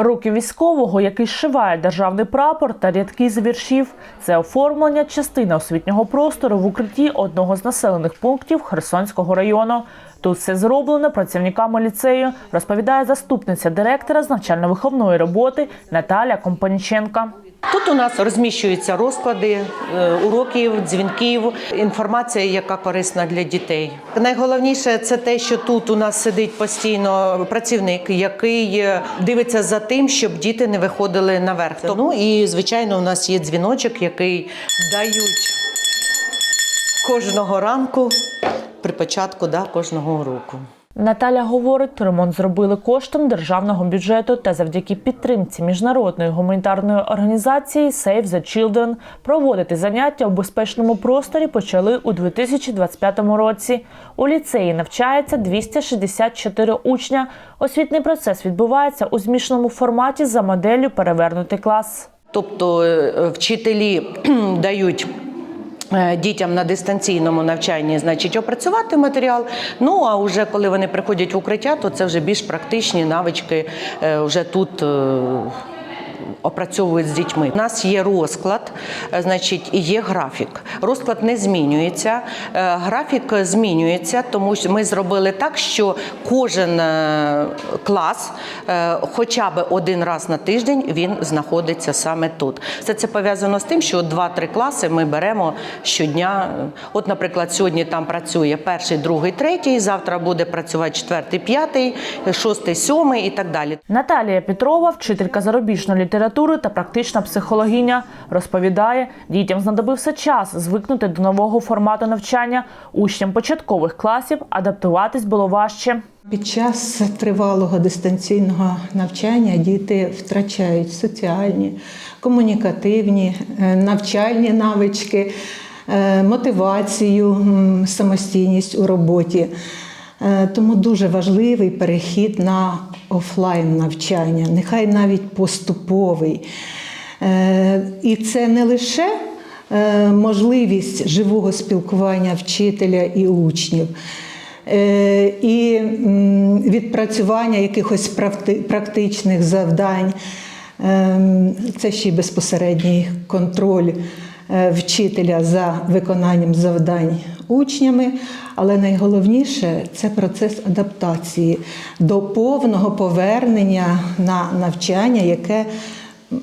Руки військового, який шиває державний прапор та рядки з віршів, це оформлення частини освітнього простору в укритті одного з населених пунктів Херсонського району. Тут все зроблено працівниками ліцею, розповідає заступниця директора з навчально-виховної роботи Наталя Компаніченка. Тут у нас розміщуються розклади е, уроків, дзвінків, інформація, яка корисна для дітей. Найголовніше це те, що тут у нас сидить постійно працівник, який е, дивиться за тим, щоб діти не виходили наверх. Ну і звичайно, у нас є дзвіночок, який дають кожного ранку при початку да, кожного уроку. Наталя говорить, ремонт зробили коштом державного бюджету та завдяки підтримці міжнародної гуманітарної організації Save the Children проводити заняття в безпечному просторі почали у 2025 році. У ліцеї навчається 264 учня. Освітний процес відбувається у змішаному форматі за моделлю перевернутий клас. Тобто е, вчителі дають. Е, Дітям на дистанційному навчанні, значить, опрацювати матеріал. Ну а вже коли вони приходять в укриття, то це вже більш практичні навички е, вже тут е, опрацьовують з дітьми. У нас є розклад, е, значить, і є графік. Розклад не змінюється, е, графік змінюється, тому що ми зробили так, що кожен е, клас, хоча б один раз на тиждень, він знаходиться саме тут. Все це пов'язано з тим, що 2-3 класи ми беремо щодня. От, наприклад, сьогодні там працює перший, другий, третій, завтра буде працювати четвертий, п'ятий, шостий, сьомий і так далі. Наталія Петрова, вчителька зарубіжної літератури та практична психологиня, розповідає, дітям знадобився час звикнути до нового формату навчання. Учням початкових класів адаптуватись було важче. Під час тривалого дистанційного навчання діти втрачають соціальні, комунікативні, е, навчальні навички, е, мотивацію, самостійність у роботі. Е, Тому дуже важливий перехід на офлайн навчання, нехай навіть поступовий. Е, І це не лише е, можливість живого спілкування вчителя і учнів. І відпрацювання якихось практичних завдань. Це ще й безпосередній контроль вчителя за виконанням завдань учнями, але найголовніше це процес адаптації до повного повернення на навчання, яке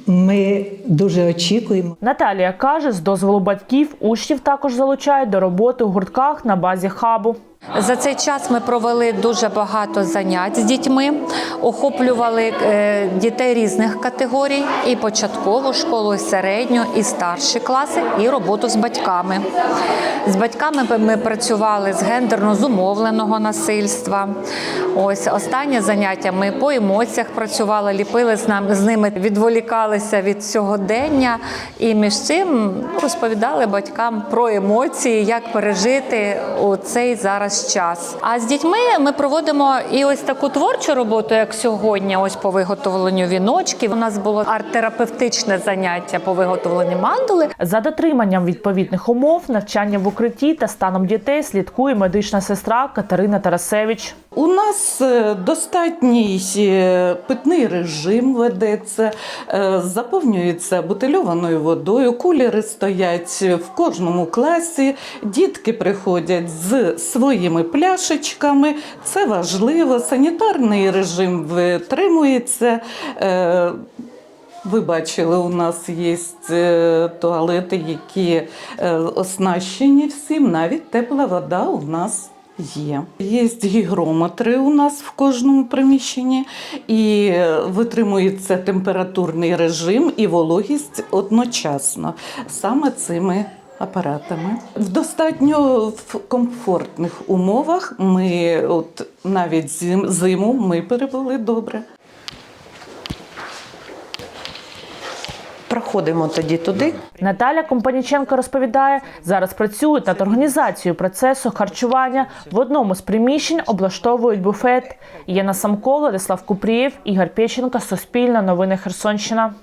ми дуже очікуємо. Наталія каже, з дозволу батьків учнів також залучають до роботи у гуртках на базі хабу. За цей час ми провели дуже багато занять з дітьми, охоплювали е, дітей різних категорій: і початкову школу, і середню, і старші класи, і роботу з батьками. З батьками ми працювали з гендерно зумовленого насильства. Ось останнє заняття ми по емоціях працювали, ліпили з нами з ними, відволікалися від сьогодення і між цим розповідали батькам про емоції, як пережити у цей зараз час. А з дітьми ми проводимо і ось таку творчу роботу, як сьогодні, ось по виготовленню віночків. У нас було арт-терапевтичне заняття по виготовленню мандули. За дотриманням відповідних умов, навчання в укритті та станом дітей слідкує медична сестра Катерина Тарасевич. У нас е, достатній е, питний режим ведеться, е, заповнюється бутильованою водою, кулери стоять в кожному класі, дітки приходять з своїми пляшечками. Це важливо. Санітарний режим витримується. Ви бачили, у нас є туалети, які оснащені всім, навіть тепла вода у нас є. Є гігрометри у нас в кожному приміщенні, і витримується температурний режим і вологість одночасно саме цими апаратами. В достатньо в комфортних умовах ми, от навіть зим- зиму, ми перебули добре. Проходимо тоді туди. Наталя Компаніченко розповідає, зараз працюють над організацією процесу харчування. В одному з приміщень облаштовують буфет. Яна Самко, Владислав Купрієв, Ігор Печенко, Суспільне, Новини Херсонщина.